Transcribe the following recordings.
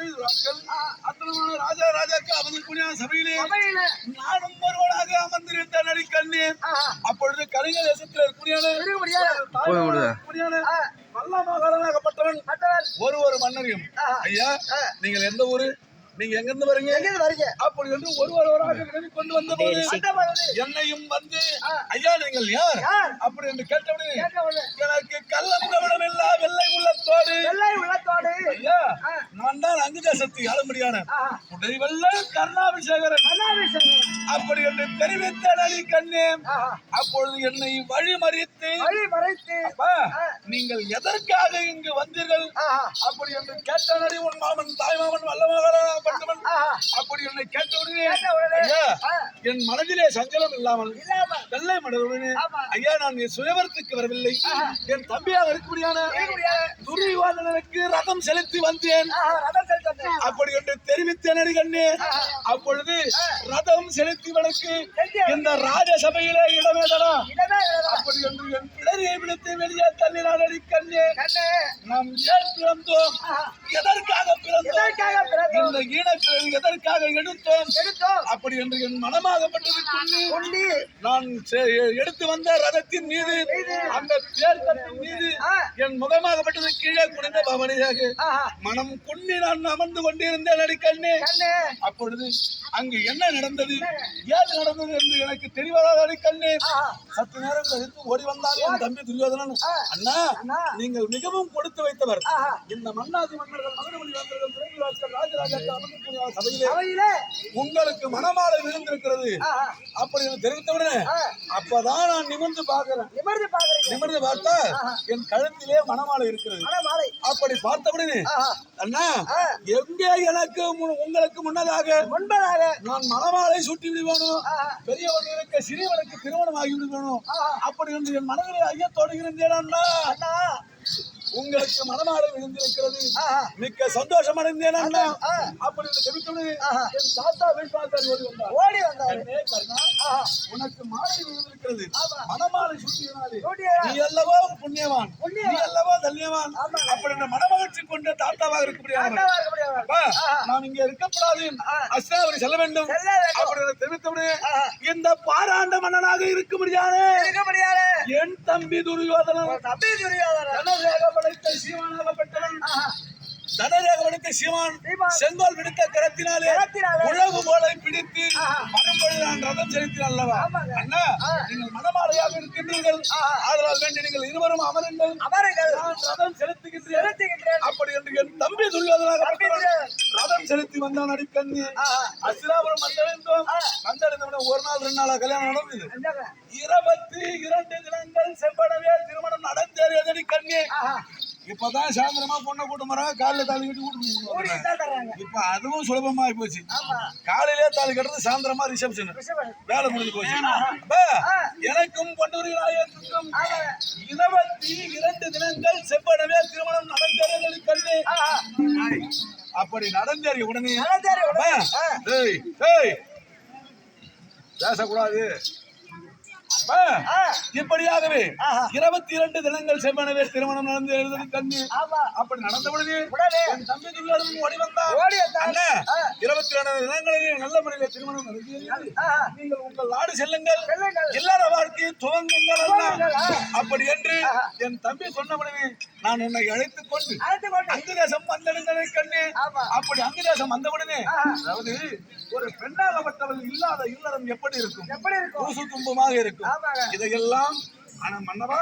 துறையுராக்கள் அத்தனமான ராஜா ராஜாக்கு அமர்ந்திருக்கூடிய சபையிலே சபையில. நானும் ஒருவனாக அமர்ந்திருந்த நடிக்கண்ணே அப்பொழுது கலிங்க தேசத்தில் இருக்கக்கூடியான இருக்க முடியாது இருக்கக்கூடியான நல்ல மகாராகப்பட்டவன் மற்றவர் ஒரு ஒரு மன்னரையும். ஐயா நீங்கள் எந்த ஊரு? நீங்க எங்க இருந்து வரீங்க? அப்படி என்று ஒரு ஒருவராக கொண்டு வந்த போது என்னையும் வந்து ஐயா நீங்கள் யார்? அப்படி என்று கேட்டவுடனே கேட்கவில்லை. எனக்கு கள்ளம் கவனம் இல்லா வெள்ளை உள்ளத்தோடு. வெள்ளை உள்ளத்தோடு. நான் தான் அங்குதேசத்து ஆளும்படியான உடைவெள்ளல் கருணாபிஷேகரன். அப்படி என்று தெரிவித்த நடி கண்ணே. அப்பொழுது என்னை வழிமறித்து வழி மறைத்து அப்பா நீங்கள் எதற்காக இங்கு வந்தீர்கள். அப்படி என்று கேட்ட நடி உன் மாமன் தாய்மாமன் ஆஹா. அப்படி என்னை கேட்ட உடனே. என் மனதிலே சஞ்சலம் இல்லாமல் இல்லாம. வெள்ளை ஆமா. ஐயா நான் என் சுயவரத்துக்கு வரவில்லை. என் தம்பியாக இருக்கக்கூடியான. துரியோதனனுக்கு ரதம் செலுத்தி வந்தேன். அப்படி என்று தெரிவித்த நடிகண்ணே அப்பொழுது ரதம் செலுத்திவனுக்கு இந்த ராஜசபையிலே இடமேதனா. அப்படி என்று என் பிடரியை விடுத்து வெளியே நடிகண்ணே கண்ணே, நாம் ஏன் பிறந்தோம்? எதற்காக எதற்காக எடுத்தோம் எடுத்தோம். அப்படி என்று என் மனமாகப்பட்டது நான் எடுத்து வந்த ரதத்தின் மீது அந்த மீது. என் முகமாகப்பட்டது கீழே குனிந்த பவனியாக. மனம் குன்னி நான் அமர்ந்து கொண்டிருந்தேன் அடிக்கண்ணே கண்ணே, அப்பொழுது அங்கு என்ன நடந்தது ஏது நடந்தது என்று எனக்கு தெரிவதாக அடிக்கண்ணே. சற்று நேரம் கழித்து ஓடி வந்தார் என் தம்பி துரியோதனன் அண்ணா. நீங்கள் மிகவும் கொடுத்து வைத்தவர். இந்த மன்னாதி மன்னர்கள் மதுரமணி ராஜராஜாக்கள் அமர்ந்திருக்கிற சபையிலே உங்களுக்கு மனமாலை விழுந்திருக்கிறது. அப்படி தெரிவித்தவுடனே அப்பதான் நான் நிமிர்ந்து பார்க்கிறேன் நிமிர்ந்து பார்க்கறீங்க. நிமிர்ந்து பார்த்தா என் கழுத்திலே மனமாலை இருக்கிறது. அப்படி பார்த்தவுடனே. அண்ணா. எங்கே எனக்கு உங்களுக்கு முன்னதாக முன்பதாக, நான் மனமாலை சுட்டி விடுவேணும் ஆஹா. பெரியவர்களுக்கு சிறியவனுக்கு திருமணம் ஆகி ஆஹா. அப்படி என்று என் மனதிலே ஐயத்தோடு இருந்தேன் அண்ணா அண்ணா, உங்களுக்கு மனமாலை விழுந்திருக்கிறது. மிக்க சந்தோஷம் அடைந்தேன் அண்ணா. அப்படி. என் தாத்தா வேட்பாளர் ஓடி வந்தார் ஓடி வந்தாரு. உனக்கு மாலை விழுந்திருக்கிறது. மனமாலை சுட்டியனாலே சூட்டியா? நீ அல்லவோ புண்ணியவான். நீ அல்லவோ தன்யவான். அப்படி மனமகிழ்ச்சி கொண்ட தாத்தாவாக இருக்க நாம் இங்கே இருக்கக்கூடாது. அஸ்தாபுரி செல்ல வேண்டும். தெரிவித்தவுடனே. இந்த பாராண்ட மன்னனாக இருக்க முடியாது. என் தம்பி துரியோதனன். தம்பி துரியோதனன். படைத்த சீமானாகப்பட்டவன் ஆஹா. தனரேக படைத்த சீமான் சீமான். செங்கோல் விடுத்த கரத்தினாலே. உழவு போலை பிடித்து ஆஹா. வரும்பொழுது நான் ரதம் செலுத்தினேன் அல்லவா. அண்ணா நீங்கள் மனமாலையாக இருக்கின்றீர்கள் ஆதலால் வேண்டி நீங்கள் இருவரும் அமருங்கள் அமருங்கள். நான் ரதம் செலுத்துகின்றேன். அப்படி என்று என் தம்பி துரியோதனாக ரதம் செலுத்தி வந்தான் அடிக்கண்ணி. அசிராபுரம் வந்தடைந்தோம் வந்தடைந்தவுடனே ஒரு நாள் ரெண்டு நாளா கல்யாணம் நடந்தது. இருபத்தி இரண்டு தினங்கள் செம்படவே திருமணம் நடந்தேறியதடி கண்ணே. இப்பதான் சாயந்தரமா பொண்ணை கூட்டு மரம் காலையில தாலி கட்டி ஓடி கூட்டு தான் தர்றாங்க. இப்ப அதுவும் சுலபமாயி போச்சு ஆமா. காலையிலே தாலி கட்டுறது சாயந்தரமா ரிசப்ஷன். வேலை முடிஞ்சு போச்சு. எனக்கும் நாயகத்துக்கும் இருபத்தி இரண்டு தினங்கள் செம்படவே திருமணம் கண்ணே. ஆஹா. அப்படி நடந்தேறிய உடனே பேசக்கூடாது. இப்படியாகவே. இருபத்தி இரண்டு தினங்கள் செம்மனவே திருமணம் நடந்து ஆமா. அப்படி நடந்த பொழுது என் தம்பி துரியோதனன் ஓடி ஆ. இருபத்தி இரண்டு தினங்களிலே நல்ல முறையில் திருமணம் நடந்தது ஆஹா. நீங்கள் உங்கள் நாடு செல்லுங்கள். இல்லற வாழ்க்கையை துவங்குங்கள். அப்படி என்று என் தம்பி சொன்னவுடனே நான் உன்னை அழைத்துக் கொண்டு. அங்குதேசம் வந்தெடுங்களை கண்ணே. அப்படி அங்குதேசம் வந்தவுடனே. அதாவது ஒரு பெண்ணாகப்பட்டவள் இல்லாத இல்லறம் எப்படி இருக்கும் எப்படி இருக்கும்? தூசு தும்பமாக இருக்கும். இதையெல்லாம் ஆனா மன்னவா.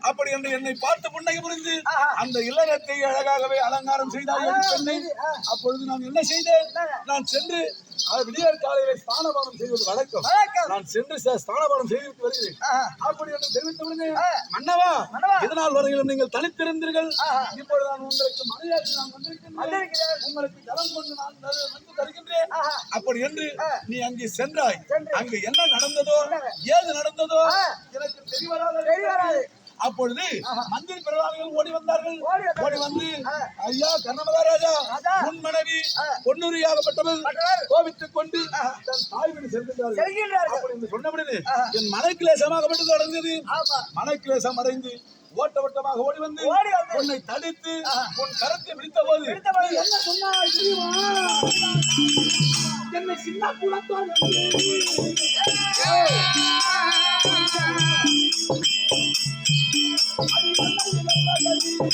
அப்படி என்று என்னை பார்த்து புன்னகை புரிந்து. அந்த இல்லறத்தை அழகாகவே அலங்காரம். ஆ. அப்பொழுது நான் என்ன செய்தேன் நான் சென்று விடியற் காலையிலே ஸ்தானபானம் செய்வது வழக்கம். நான் சென்று ஸ்தானபானம் செய்து வருகிறேன். அப்படி என்று தெரிவித்தவுடனே. மன்னவா. இதனால் வரையிலும் நீங்கள் தனித்திருந்தீர்கள். இப்பொழுது நான் உங்களுக்கு மனைவியாக நான் வந்திருக்கின்றேன். உங்களுக்கு ஜலம் கொண்டு நான் வந்து தருகின்றேன். அப்படி என்று நீ அங்கே சென்றாய் சென்று. அங்கு என்ன நடந்ததோ? ஏது நடந்ததோ. எனக்கு தெரியவராத தெரியவராது. அப்பொழுது மந்திரி பிரதானிகள் ஓடி வந்தார்கள் ஓடி வந்து. ஐயா கர்ணமகாராஜா ராஜா. உன் மனைவி. பொன்னுரியாகப்பட்டவள் பட்டவள். கோபித்துக் கொண்டு தன் தாய் வீடு செல்கின்றார்கள் சொன்னபடியே என் மனக்கிலேசமாகப்பட்டு தொடர்ந்தது. மனக்கிலேசம் அடைந்து ஓட்ட ஓட்டமாக ஓடி வந்து. உன்னை தடுத்து உன் கரத்தை பிடித்த போது என்ன சொன்னாய் தெரியுமா என்னை சின்ன குலத்தோர்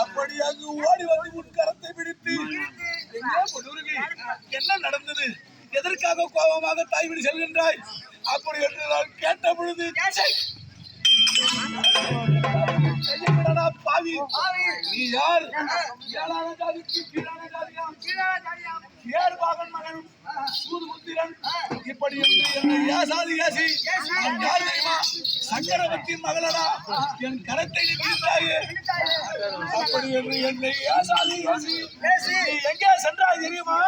அப்படி அங்கு ஓடி வந்து உன் கரத்தை பிடித்து? என்ன நடந்தது? எதற்காக கோபமாக தாய் வீடு செல்கின்றாய்? அப்படி என்று நான் கேட்ட பொழுது பாவி? நீ யார்? ஏர்பாகன் மகன் சூதுமுத்திரன் இப்படி என்று என்னை ஏசாதி ஏசி. நான் யார் தெரியுமா? சக்கரவர்த்தியின் மகளரா? என் கரத்தை நீ அப்படி என்று என்னை ஏசாதி பேசி எங்கே சென்றாய் தெரியுமா?